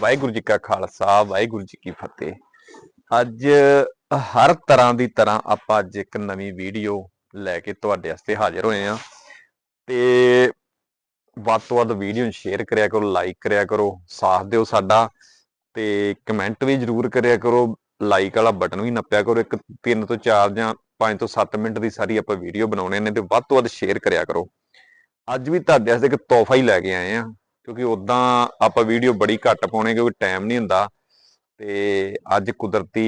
ਵਾਹਿਗੁਰੂ ਜੀ ਕਾ ਖਾਲਸਾ, ਵਾਹਿਗੁਰੂ ਜੀ ਕੀ ਫਤਿਹ। ਅੱਜ ਹਰ ਤਰ੍ਹਾਂ ਦੀ ਤਰ੍ਹਾਂ ਆਪਾਂ ਅੱਜ ਇੱਕ ਨਵੀਂ ਵੀਡੀਓ ਲੈ ਕੇ ਤੁਹਾਡੇ ਵਾਸਤੇ ਹਾਜ਼ਰ ਹੋਏ ਆ ਤੇ ਵੱਧ ਤੋਂ ਵੱਧ ਵੀਡੀਓ ਨੂੰ ਸ਼ੇਅਰ ਕਰਿਆ ਕਰੋ, ਲਾਈਕ ਕਰਿਆ ਕਰੋ, ਸਾਥ ਦਿਓ ਸਾਡਾ। ਤੇ ਕਮੈਂਟ ਵੀ ਜਰੂਰ ਕਰਿਆ ਕਰੋ, ਲਾਈਕ ਵਾਲਾ ਬਟਨ ਵੀ ਨੱਪਿਆ ਕਰੋ। ਇੱਕ 3 ਤੋਂ 4 ਜਾਂ 5 ਤੋਂ 7 ਮਿੰਟ ਦੀ ਸਾਰੀ ਆਪਾਂ ਵੀਡੀਓ ਬਣਾਉਣੇ ਨੇ ਤੇ ਵੱਧ ਤੋਂ ਵੱਧ ਸ਼ੇਅਰ ਕਰਿਆ ਕਰੋ। ਅੱਜ ਵੀ ਤੁਹਾਡੇ ਵਾਸਤੇ ਇੱਕ ਤੋਹਫਾ ਹੀ ਲੈ ਕੇ ਆਏ ਆ ਕਿਉਂਕਿ ਉਦਾਂ ਆਪਾਂ ਵੀਡੀਓ ਬੜੀ ਘੱਟ ਪਾਉਣੇ ਕਿਉਂਕਿ ਟਾਈਮ ਨਹੀਂ ਹੁੰਦਾ। ਤੇ ਅੱਜ ਕੁਦਰਤੀ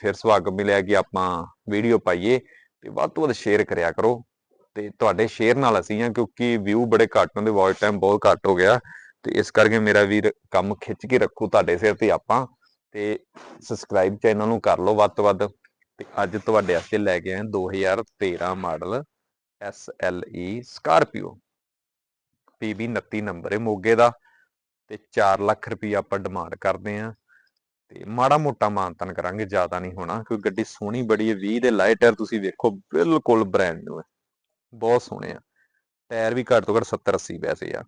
ਫਿਰ ਸੁਭਾਗ ਮਿਲਿਆ ਕਿ ਆਪਾਂ ਵੀਡੀਓ ਪਾਈਏ ਤੇ ਵੱਧ ਤੋਂ ਵੱਧ ਸ਼ੇਅਰ ਕਰਿਆ ਕਰੋ। ਤੇ ਤੁਹਾਡੇ ਸ਼ੇਅਰ ਨਾਲ ਅਸੀਂ ਆ ਕਿਉਂਕਿ ਵਿਊ ਬੜੇ ਘੱਟ ਹੁੰਦੇ ਵਾਚ ਟਾਈਮ ਬਹੁਤ ਘੱਟ ਹੋ ਗਿਆ। ਤੇ ਇਸ ਕਰਕੇ ਮੇਰਾ ਵੀਰ ਕੰਮ ਖਿੱਚ ਕੇ ਰੱਖੋ ਤੁਹਾਡੇ ਸਿਰ ਤੇ ਆਪਾਂ। ਤੇ ਸਬਸਕ੍ਰਾਈਬ ਚੈਨਲ ਨੂੰ ਕਰ ਲਓ ਵੱਧ ਤੋਂ ਵੱਧ। ਤੇ ਅੱਜ ਤੁਹਾਡੇ ਵਾਸਤੇ ਲੈ ਕੇ ਆਏ 2013 model SLE Scorpio PB 29 number ਹੈ ਮੋਗੇ ਦਾ ਤੇ 4 ਲੱਖ ਰੁਪਏ ਆਪਾਂ ਡਿਮਾਂਡ ਕਰਦੇ ਆ ਤੇ ਮਾੜਾ ਮੋਟਾ ਮਾਨਤਨ ਕਰਾਂਗੇ, ਜ਼ਿਆਦਾ ਨਹੀਂ ਹੋਣਾ ਕਿਉਂਕਿ ਗੱਡੀ ਸੋਹਣੀ ਬੜੀ ਹੈ 20 ਦੇ ਲਾਈਟ ਟਾਇਰ ਤੁਸੀਂ ਵੇਖੋ ਬਿਲਕੁਲ ਬ੍ਰਾਂਡ ਨਿਊ ਹੈ ਬਹੁਤ ਸੋਹਣੇ ਆ। ਟਾਇਰ ਵੀ ਘੱਟ ਤੋਂ ਘੱਟ 70 80 ਪੈਸੇ ਆ।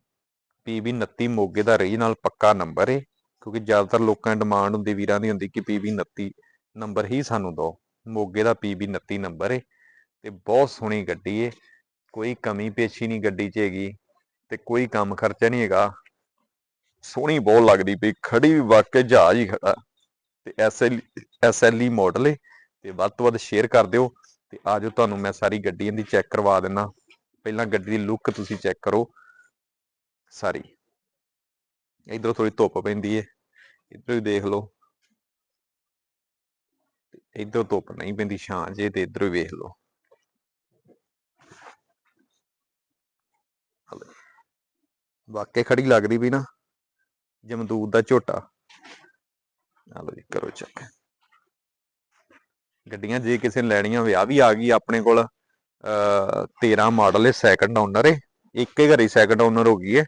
PB 29 ਮੋਗੇ ਦਾ ਰੀਜਨਲ ਪੱਕਾ ਨੰਬਰ ਏ ਕਿਉਂਕਿ ਜ਼ਿਆਦਾਤਰ ਲੋਕਾਂ ਦੀ ਡਿਮਾਂਡ ਹੁੰਦੀ, ਵੀਰਾਂ ਦੀ ਹੁੰਦੀ ਕਿ PB 29 ਨੰਬਰ ਹੀ ਸਾਨੂੰ ਦਿਓ। ਮੋਗੇ ਦਾ PB 29 ਨੰਬਰ ਏ ਤੇ ਬਹੁਤ ਸੋਹਣੀ ਗੱਡੀ ਏ। ਕੋਈ ਕਮੀ ਪੇਸ਼ੀ ਨਹੀਂ ਗੱਡੀ 'ਚ ਹੈਗੀ। ਤੇ ਕੋਈ ਕੰਮ ਖਰਚਾ ਨਹੀਂ ਹੈਗਾ। ਸੋਹਣੀ ਬਹੁਤ ਲੱਗਦੀ ਪਈ ਖੜੀ ਵੀ ਵਾਕਿਆ ਜਹਾਜ਼ ਹੀ ਖੜਾ ਤੇ ਐਸਐਲ ਐਸਐਲਈ ਮਾਡਲ ਏ, ਤੇ ਵੱਧ ਤੋਂ ਵੱਧ ਸ਼ੇਅਰ ਕਰ ਦਿਓ। ਤੇ ਆਜੋ ਤੁਹਾਨੂੰ ਮੈਂ ਸਾਰੀ ਗੱਡੀ ਦੀ ਚੈੱਕ ਕਰਵਾ ਦਿੰਨਾ। ਪਹਿਲਾਂ ਗੱਡੀ ਦੀ ਲੁੱਕ ਤੁਸੀਂ ਚੈੱਕ ਕਰੋ। ਸਾਰੀ। ਇਧਰੋਂ ਥੋੜੀ ਧੁੱਪ ਪੈਂਦੀ ਏ। ਇਧਰੋਂ ਹੀ ਦੇਖ ਲਓ। ਇਧਰੋਂ ਧੁੱਪ ਨਹੀਂ ਪੈਂਦੀ, ਛਾਂ ਜੇ ਤੇ ਇਧਰੋਂ ਹੀ ਵੇਖ ਲਓ। ਵਾਕਿਆ ਖੜੀ ਲੱਗਦੀ ਵੀ ਨਾ ਜਮਦੂਦ ਦਾ ਝੋਟਾ। ਆ ਲਓ ਜੀ, ਕਰੋ ਚੈੱਕ ਗੱਡੀਆਂ ਜੇ ਕਿਸੇ ਨੇ ਲੈਣੀਆਂ ਵਿਆਹ ਵੀ ਆ ਗਈ ਆਪਣੇ ਕੋਲ ਅ 13 ਮਾਡਲ ਹੈ ਸੈਕੰਡ ਓਨਰ ਹੈ ਇੱਕ ਹੀ ਘਰੀ ਸੈਕੰਡ ਓਨਰ ਹੋ ਗਈ ਹੈ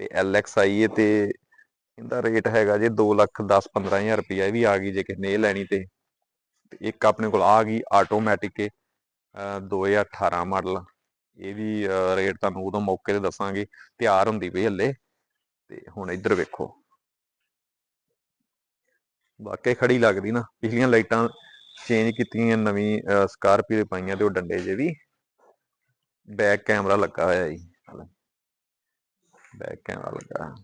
ਤੇ LX ਆਈ ਹੈ ਤੇ ਇਹਦਾ ਰੇਟ ਹੈਗਾ ਜੇ 2 ਲੱਖ 10 15000 ਰੁਪਇਆ ਵੀ ਆ ਗਈ ਜੇ ਕਿਸੇ ਨੇ ਇਹ ਲੈਣੀ ਤੇ। ਇੱਕ ਆਪਣੇ ਕੋਲ ਆ ਗਈ ਆਟੋਮੈਟਿਕ ਹੈ ਅ 2018 ਮਾਡਲ ਇਹ ਵੀ ਰੇਟ ਤੁਹਾਨੂੰ ਉਦੋਂ ਮੌਕੇ ਤੇ ਦੱਸਾਂਗੇ, ਤਿਆਰ ਹੁੰਦੀ ਪਈ ਹੱਲੇ, ਤੇ ਹੁਣ ਇੱਧਰ ਵੇਖੋ। ਵਾਕਈ ਖੜੀ ਲੱਗਦੀ ਨਾ, ਪਿਛਲੀਆਂ ਲਾਈਟਾਂ ਚੇਂਜ ਕੀਤੀਆਂ ਨਵੀਂ ਸਕਾਰਪੀਓ ਪਾਈਆਂ ਤੇ ਉਹ ਡੰਡੇ ਜੇ ਵੀ। ਬੈਕ ਕੈਮਰਾ ਲੱਗਾ ਹੋਇਆ ਜੀ ਬੈਕ ਕੈਮਰਾ ਲੱਗਾ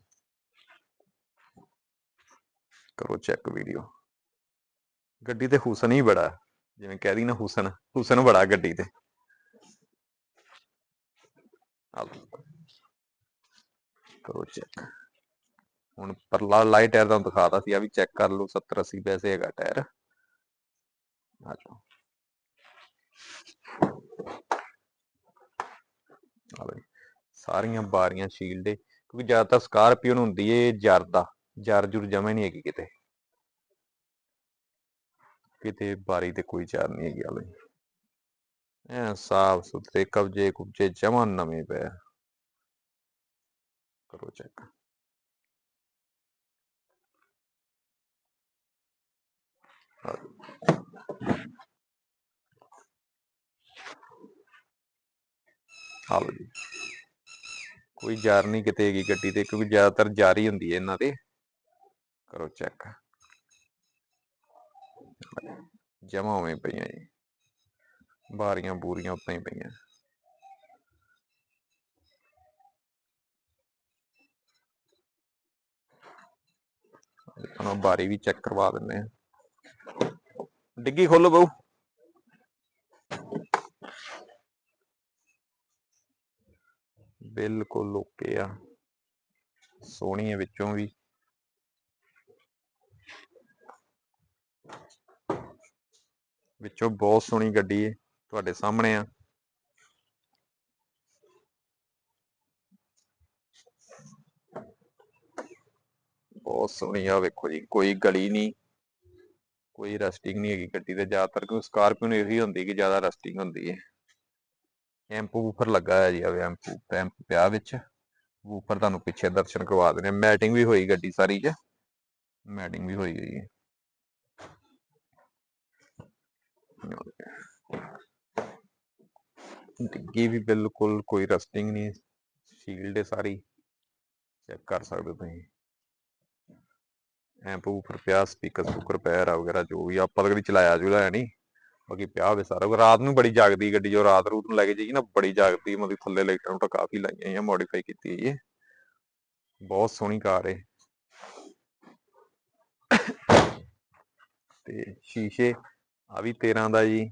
ਕਰੋ ਚੈੱਕ ਵੀਡੀਓ ਗੱਡੀ ਤੇ ਹੁਸਨ ਹੀ ਬੜਾ, ਜਿਵੇਂ ਕਹਿ ਦੀ ਨਾ ਹੁਸਨ ਹੁਸਨ ਬੜਾ ਗੱਡੀ ਤੇ। ਆ ਕਰੋ ਚੈੱਕ ਹੁਣ ਪਰਲਾ ਲਾਈਟ ਟਾਇਰ ਤੁਹਾਨੂੰ ਦਿਖਾਤਾ ਸੀ ਆ ਵੀ ਚੈੱਕ ਕਰ ਲਓ 70 80 ਪੈਸੇ ਹੈਗਾ ਟਾਇਰ। ਆ ਜਾਓ। ਆ ਲਓ ਸਾਰੀਆਂ ਬਾਰੀਆਂ ਸ਼ੀਲਡ ਏ, ਕਿਉਂਕਿ ਜ਼ਿਆਦਾਤਰ ਸਕਾਰਪੀਓ ਨੂੰ ਹੁੰਦੀ ਏ ਜਰਦਾ ਜਰ ਜੁਰ ਜਮਾ ਨਹੀਂ ਹੈਗੀ ਕਿਤੇ। ਕਿਤੇ ਬਾਰੀ ਤੇ ਕੋਈ ਚਾਰ ਨਹੀਂ ਹੈਗੀ, ਆ ਲਓ ਐ ਸਾਫ਼ ਸੁਥਰੇ ਕਬਜੇ ਕੁਬਜੇ ਜਮਾ ਨਵੇਂ ਪਏ ਕਰੋ ਚੈੱਕ ਹਾਲੋ ਜੀ। ਕੋਈ ਜਾਰ ਨਹੀਂ ਕਿਤੇ ਹੈਗੀ ਗੱਡੀ ਤੇ, ਕਿਉਂਕਿ ਜ਼ਿਆਦਾਤਰ ਜਾਰੀ ਹੁੰਦੀ ਹੈ ਇਹਨਾਂ ਦੇ ਕਰੋ ਚੈੱਕ ਜਮਾ ਹੋਵੇਂ ਪਈਆਂ ਜੀ। ਬਾਰੀਆਂ ਬੂਰੀਆਂ ਉਤਾਂ ਹੀ ਪਈਆਂ। ਤੁਹਾਨੂੰ ਬਾਰੀ ਵੀ ਚੈੱਕ ਕਰਵਾ ਦਿੰਦੇ ਆ ਡਿੱਗੀ ਖੋਲੋ ਬਹੁ। ਬਿਲਕੁਲ ਓਕੇ ਆ। ਸੋਹਣੀ ਹੈ ਵਿੱਚੋਂ ਵੀ। ਵਿੱਚੋਂ ਬਹੁਤ ਸੋਹਣੀ ਗੱਡੀ ਹੈ ਤੁਹਾਡੇ ਸਾਹਮਣੇ ਆ। ਬਹੁਤ ਸੋਹਣੀ ਆ, ਵੇਖੋ ਜੀ, ਕੋਈ ਗਲੀ ਨਹੀਂ, ਕੋਈ ਰਸਟਿੰਗ ਨਹੀਂ ਹੈਗੀ ਗੱਡੀ ਤੇ, ਜ਼ਿਆਦਾਤਰ ਕਿਉਂ ਸਕਾਰਪੀਓ ਨੂੰ ਇਹੀ ਹੁੰਦੀ ਕਿ ਜ਼ਿਆਦਾ ਰਸਟਿੰਗ ਹੁੰਦੀ ਹੈ ਐਂਪ ਵੂਫਰ ਲੱਗਾ ਹੈ ਜੀ ਆ ਐਂਪ ਐਂਪ ਪਿਆ ਵਿੱਚ ਵੂਫਰ ਤੁਹਾਨੂੰ ਪਿੱਛੇ ਦਰਸ਼ਨ ਕਰਵਾ ਦਿੰਦੇ ਮੈਟਿੰਗ ਵੀ ਹੋਈ ਗੱਡੀ ਸਾਰੀ 'ਚ ਮੈਟਿੰਗ ਵੀ ਹੋਈ ਹੋਈ ਹੈ ਡਿੱਗੀ ਵੀ ਬਿਲਕੁਲ ਕੋਈ ਰਸਟਿੰਗ ਨਹੀਂ ਸ਼ੀਲਡ ਹੈ ਸਾਰੀ। ਚੈੱਕ ਕਰ ਸਕਦੇ ਹੋ ਤੁਸੀਂ ਐਂਪ ਉਪਰ ਪਿਆ ਸਪੀਕਰ ਸਪੂਕਰ ਪਿਆ ਵਗੈਰਾ, ਜੋ ਵੀ ਆਪਾਂ ਤਾਂ ਕਦੀ ਚਲਾਇਆ ਚੁਲਾਇਆ ਨਹੀਂ। ਬਾਕੀ ਪਿਆ ਹੋਵੇ ਸਾਰਾ ਰਾਤ ਨੂੰ ਬੜੀ ਜਾਗਦੀ ਗੱਡੀ, ਜੋ ਰਾਤ ਰੂਤ ਨੂੰ ਲੈ ਕੇ ਜਾਈਏ ਨਾ, ਬੜੀ ਜਾਗਦੀ ਮਤਲਬ ਥੱਲੇ ਲਾਈਟਾਂ ਲੂਟਾਂ ਕਾਫੀ ਲਾਈਆਂ ਹੋਈਆਂ ਮੋਡੀਫਾਈ ਕੀਤੀ ਹੋਈ ਹੈ। ਬਹੁਤ ਸੋਹਣੀ ਕਾਰ ਹੈ ਤੇ ਸ਼ੀਸ਼ੇ, ਆ ਵੀ 13 ਦਾ ਜੀ।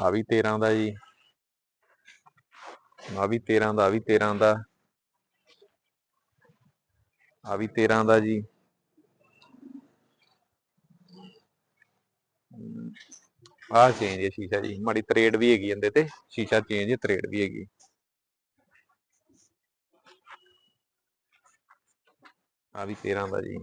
ਆ ਵੀ 13 ਦਾ ਜੀ। ਆ ਵੀ 13 ਦਾ, ਆ ਵੀ 13 ਦਾ। ਆ ਵੀ 13 ਦਾ ਜੀ। ਆ ਚੇਂਜ ਹੈ ਸ਼ੀਸ਼ਾ ਜੀ। ਮਾੜੀ ਤਰੇੜ ਵੀ ਹੈਗੀ ਇਹਦੇ ਤੇ। ਸ਼ੀਸ਼ਾ ਚੇਂਜ ਹੈ, ਤਰੇੜ ਵੀ ਹੈਗੀ। ਆ ਵੀ 13 ਦਾ ਜੀ।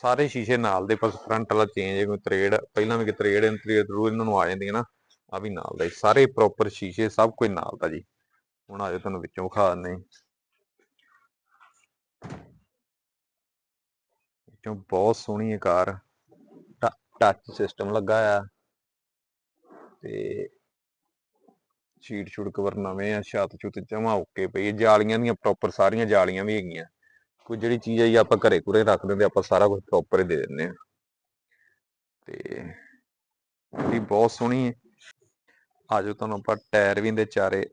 ਸਾਰੇ ਸ਼ੀਸ਼ੇ ਨਾਲ ਦੇ, ਪਰ ਫਰੰਟ ਵਾਲਾ ਚੇਂਜ ਹੈ, ਕੋਈ ਤਰੇੜ, ਪਹਿਲਾਂ ਵੀ ਕਿ ਤਰੇੜ ਤਰੇੜ ਰੂ ਇਹਨਾਂ ਨੂੰ ਆ ਜਾਂਦੀ ਹੈ ਨਾ ਆ ਵੀ ਨਾਲ ਦਾ ਸਾਰੇ ਪ੍ਰੋਪਰ ਸ਼ੀਸ਼ੇ, ਸਭ ਕੁਝ ਨਾਲ ਦਾ ਜੀ। ਹੁਣ ਆਜੋ ਤੁਹਾਨੂੰ ਵਿੱਚੋਂ ਵਿਖਾ ਦਿੰਦੇ ਵਿੱਚੋਂ ਬਹੁਤ ਸੋਹਣੀ ਹੈ ਕਾਰ ਟੱਚ ਸਿਸਟਮ ਲੱਗਾ ਆ ਤੇ ਸ਼ੀਟ ਸ਼ੂਟ ਕਵਰ ਨਵੇਂ ਆ ਛੱਤ ਛੁੱਤ ਜਮਾ ਓਕੇ ਪਈ ਜਾਲੀਆਂ ਦੀਆਂ ਪ੍ਰੋਪਰ ਸਾਰੀਆਂ ਜਾਲੀਆਂ ਵੀ ਹੈਗੀਆਂ। ਕੋਈ ਜਿਹੜੀ ਚੀਜ਼ ਆਈ ਆਪਾਂ ਘਰੇ ਘੁਰੇ ਰੱਖ ਦਿੰਦੇ ਆਪਾਂ ਸਾਰਾ ਕੁਝ ਪ੍ਰੋਪਰ ਹੀ ਦੇ ਦਿੰਦੇ ਆ ਤੇ ਇਹ ਬਹੁਤ ਸੋਹਣੀ ਹੈ। ਆਜੋ ਤੁਹਾਨੂੰ ਆਪਾਂ ਟਾਇਰ ਵੀ ਇਹਦੇ ਚਾਰੇ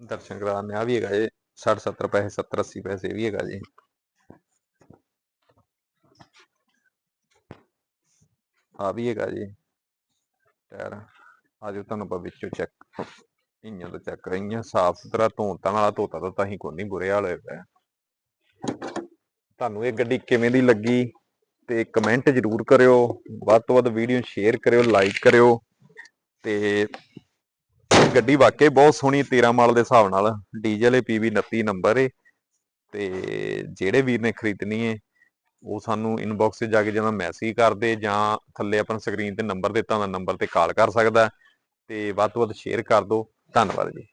ਦਰਸ਼ਨ ਕਰਾ ਆ ਵੀ ਹੈਗਾ ਜੀ 60 70 ਪੈਸੇ 70 80 ਪੈਸੇ ਵੀ ਹੈਗਾ ਜੀ। ਆ ਵੀ ਹੈਗਾ ਜੀ, ਟਾਇਰ। ਆਜੋ ਤੁਹਾਨੂੰ ਆਪਾਂ ਵਿੱਚੋਂ ਚੈੱਕ ਇੰਜਨ ਤੋਂ ਚੈੱਕ ਕਰਾਈਆਂ। ਸਾਫ਼ ਸੁਥਰਾ ਧੋਤਾ ਵਾਲਾ ਧੋਤਾ ਤਾਂ ਹੀ ਕੋਈ ਨਹੀਂ ਬੁਰੇ ਹਾਲ ਹੋਏ ਤੁਹਾਨੂੰ ਇਹ ਗੱਡੀ ਕਿਵੇਂ ਦੀ ਲੱਗੀ ਤੇ ਕਮੈਂਟ ਜ਼ਰੂਰ ਕਰਿਓ। ਵੱਧ ਤੋਂ ਵੱਧ ਵੀਡੀਓ ਸ਼ੇਅਰ ਕਰਿਓ ਲਾਈਕ ਕਰਿਓ ਤੇ ਗੱਡੀ ਵਾਕਈ ਬਹੁਤ ਸੋਹਣੀ 13 ਮਾਲ ਦੇ ਹਿਸਾਬ ਨਾਲ। ਡੀਜ਼ਲ ਏ ਪੀਵੀ 29 ਨੰਬਰ ਏ ਤੇ ਜਿਹੜੇ ਵੀਰ ਨੇ ਖਰੀਦਣੀ ਹੈ ਉਹ ਸਾਨੂੰ ਇਨਬਾਕਸ 'ਤੇ ਜਾ ਕੇ ਜਦੋਂ ਮੈਸੇਜ ਕਰਦੇ ਜਾਂ ਥੱਲੇ ਆਪਣਾ ਸਕਰੀਨ ਤੇ ਨੰਬਰ ਦਿੱਤਾ ਹੁੰਦਾ ਨੰਬਰ ਤੇ ਕਾਲ ਕਰ ਸਕਦਾ ਤੇ ਵੱਧ ਤੋਂ ਵੱਧ ਸ਼ੇਅਰ ਕਰ ਦਿਓ। ਧੰਨਵਾਦ ਜੀ।